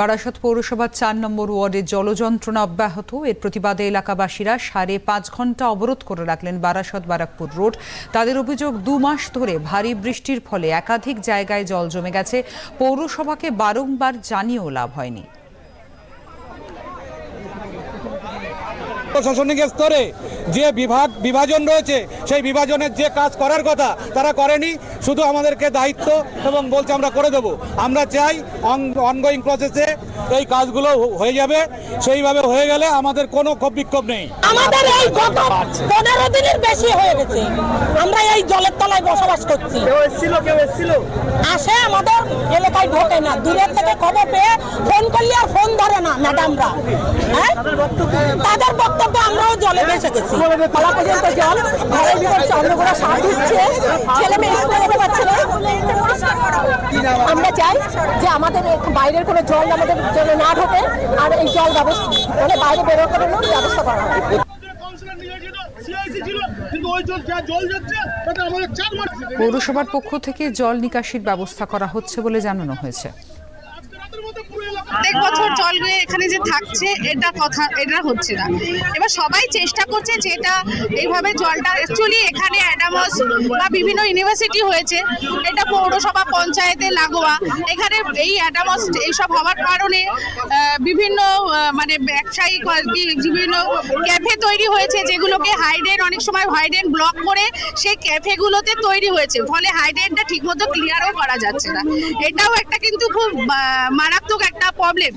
বারাসত পৌরসভার চার নম্বর ওয়ার্ডে জলযন্ত্রণা অব্যাহত। এর প্রতিবাদে এলাকাবাসীরা সাড়ে পাঁচ ঘণ্টা অবরোধ করে রাখলেন বারাসত বারাকপুর রোড। তাদের অভিযোগ, দু মাস ধরে ভারী বৃষ্টির ফলে একাধিক জায়গায় জল জমে গেছে। পৌরসভাকে বারংবার জানিয়েও লাভ হয়নি। প্রশাসনিক স্তরে যে বিভাগ বিভাজন রয়েছে সেই বিভাজনের যে কাজ করার কথা তারা করেনি শুধু আমাদেরকে দায়িত্ব এবং বলছে আমরা করে দেব। আমরা চাই অনগোয়িং প্রসেসে এই কাজগুলো হয়ে যাবে। সেইভাবে হয়ে গেলে আমাদের কোনো ক্ষোভ বিক্ষোভ নেই। আমাদের এই গত পনেরো দিনের বেশি হয়ে গেছে। আমরা এই জলের তলায় বসবাস করছি। কেউ এসেছিল কেউ এসেছিল? আসে আমাদের এলাকায় ঢোকে না। দূরের থেকে খবর পেয়ে ফোন করলে আর ফোন ধরে না ম্যাডামরা হ্যাঁ? তাদের বক্তব্য আমরাও জলে ভেসে গেছি। কলা পর্যন্ত জল ঘরের ভিতর চন্দ্রগুলো সার দিচ্ছে ছেলে মেয়ে স্কুলে যেতে পারছে না। আমরা চাই যে আমাদের বাইরের কোনো জল আমাদের জন্য না ঢোকে আর এই জল ব্যবস্থা মানে বাইরে বেরোতে ব্যবস্থা করা হয় কাউন্সিলর নিয়ে ছিল সিআইসি ছিল কিন্তু ওই জল যা জল যাচ্ছে তাতে আমাদের চার মাস পৌরসভার পক্ষ থেকে জল নিকাশির ব্যবস্থা করা হচ্ছে বলে জানানো হয়েছে। প্রত্যেক বছর জল গিয়ে এখানে যে থাকছে, এটা কথা, এটা হচ্ছে না। এবার সবাই চেষ্টা করছে যে এটা এইভাবে জলটা অ্যাকচুয়ালি এখানে অ্যাডামস বা বিভিন্ন ইউনিভার্সিটি হয়েছে, এটা পৌরসভা পঞ্চায়েতে লাগোয়া। এখানে এই অ্যাডামস, এইসব হওয়ার কারণে বিভিন্ন মানে ব্যবসায়িক বিভিন্ন ক্যাফে তৈরি হয়েছে, যেগুলোকে হাইডেন অনেক সময় হাইডেন ব্লক করে সেই ক্যাফেগুলোতে তৈরি হয়েছে। ফলে হাইডেনটা ঠিকমতো ক্লিয়ারও করা যাচ্ছে না। এটাও একটা কিন্তু খুব মারাত্মক একটা প্রবলেম